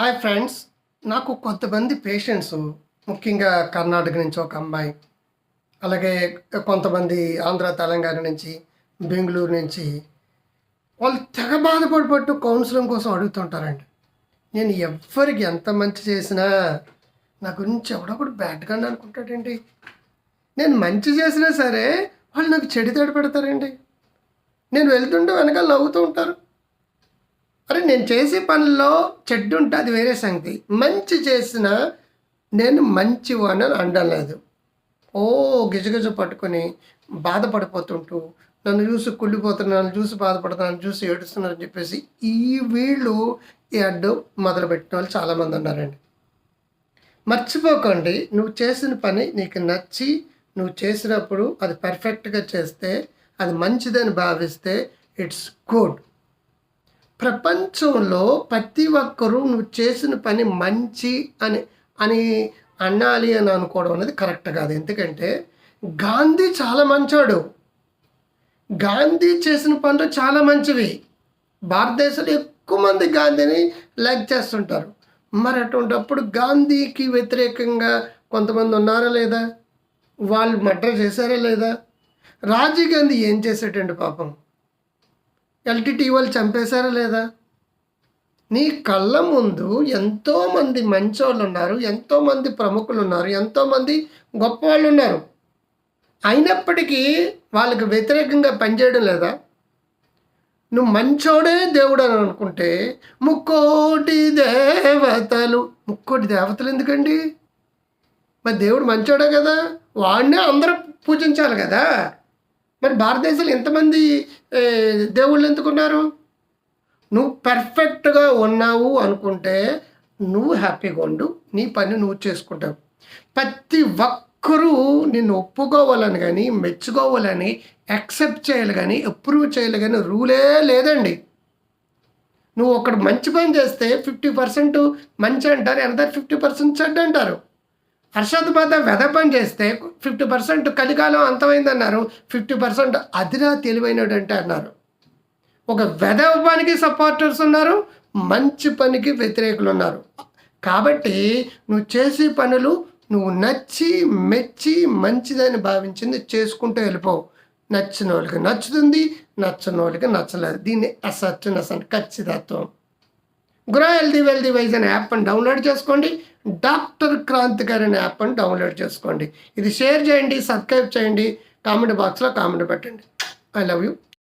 Hi friends నాకు కొంతమంది patients ముఖ్యంగా కర్ణాటక నుంచి ఒక అమ్మాయి అలాగే కొంతమంది ఆంధ్ర తెలంగాణ నుంచి బెంగళూరు నుంచి వాళ్ళు తెగ బాధపడిపట్టు కౌన్సిలింగ్ కోసం అడుగుతుంటారండి. నేను ఎవ్వరికి ఎంత మంచి చేసినా నా గురించి ఎవడొకడు బ్యాడ్గా అనుకుంటాడండి. నేను మంచి చేసినా సరే వాళ్ళు నాకు చెడు తోడు పెడతారండి. నేను వెళ్తుంటే వెనకాల నవ్వుతూ ఉంటారు. అరే నేను చేసే పనిలో చెడ్డు ఉంటే అది వేరే సంగతి. మంచి చేసిన నేను మంచి అని అనలేదు ఓ గిజగిజ పట్టుకొని బాధపడిపోతుంటూ నన్ను చూసి కుళ్ళిపోతున్నాను చూసి బాధపడుతున్నాను చూసి ఏడుస్తున్నాను అని చెప్పేసి ఈ వీళ్ళు ఈ అడ్డు మొదలుపెట్టిన వాళ్ళు చాలామంది ఉన్నారండి. మర్చిపోకండి నువ్వు చేసిన పని నీకు నచ్చి నువ్వు చేసినప్పుడు అది పర్ఫెక్ట్గా చేస్తే అది మంచిదని భావిస్తే ఇట్స్ గుడ్ ప్రపంచంలో ప్రతి ఒక్కరూ నువ్వు చేసిన పని మంచి అని అని అనాలి అని అనుకోవడం అనేది కరెక్ట్ కాదు. ఎందుకంటే గాంధీ చాలా మంచోడు. గాంధీ చేసిన పనులు చాలా మంచివి. భారతదేశంలో ఎక్కువ మంది గాంధీని లైక్ చేస్తుంటారు. మరి అటువంటిప్పుడు గాంధీకి వ్యతిరేకంగా కొంతమంది ఉన్నారా లేదా? వాళ్ళు మర్డర్ చేశారా లేదా? రాజీవ్ గాంధీ ఏం చేసేటండి పాపం? ఎల్టీటీ వాళ్ళు చంపేశారా లేదా? నీ కళ్ళ ముందు ఎంతోమంది మంచోళ్ళు ఉన్నారు ఎంతోమంది ప్రముఖులు ఉన్నారు ఎంతోమంది గొప్ప వాళ్ళు ఉన్నారు అయినప్పటికీ వాళ్ళకి వ్యతిరేకంగా పనిచేయడం లేదా? నువ్వు మంచోడే దేవుడు అని అనుకుంటే ముక్కోటి దేవతలు. ముక్కోటి దేవతలు ఎందుకండి? మరి దేవుడు మంచోడే కదా? వాడినే అందరూ పూజించాలి కదా? మరి భారతదేశంలో ఎంతమంది దేవుళ్ళు ఎందుకున్నారు? నువ్వు పర్ఫెక్ట్గా ఉన్నావు అనుకుంటే నువ్వు హ్యాపీగా ఉండు నీ పని నువ్వు చేసుకుంటావు. ప్రతి ఒక్కరూ నిన్ను ఒప్పుకోవాలని కానీ మెచ్చుకోవాలని యాక్సెప్ట్ చేయాలి కానీ అప్రూవ్ చేయాలి కానీ రూలే లేదండి. నువ్వు ఒకడు మంచి పని చేస్తే ఫిఫ్టీ పర్సెంట్ మంచి అంటారు ఎంత ఫిఫ్టీ పర్సెంట్ చెడ్డ అంటారు హర్షద్ బాధ వెద పని చేస్తే ఫిఫ్టీ పర్సెంట్ కలికాలం అంతమైందన్నారు. ఫిఫ్టీ పర్సెంట్ అదిరా తెలివైనడు అంటే అన్నారు. ఒక వెధవ పనికి సపోర్టర్స్ ఉన్నారు మంచి పనికి వ్యతిరేకులు ఉన్నారు. కాబట్టి నువ్వు చేసే పనులు నువ్వు నచ్చి మెచ్చి మంచిదని భావించింది చేసుకుంటూ వెళ్ళిపోవు నచ్చిన వాళ్ళకి నచ్చుతుంది నచ్చని వాళ్ళకి నచ్చలేదు. దీన్ని అసత్యం అసలు ఖచ్చితత్వం. గ్రో హెల్దీ వెల్దీ వైజ్ అనే యాప్ని డౌన్లోడ్ చేసుకోండి. డాక్టర్ క్రాంతికారి అనే యాప్ని డౌన్లోడ్ చేసుకోండి. ఇది షేర్ చేయండి సబ్స్క్రైబ్ చేయండి. కామెంట్ బాక్స్లో కామెంట్ పెట్టండి. I love you.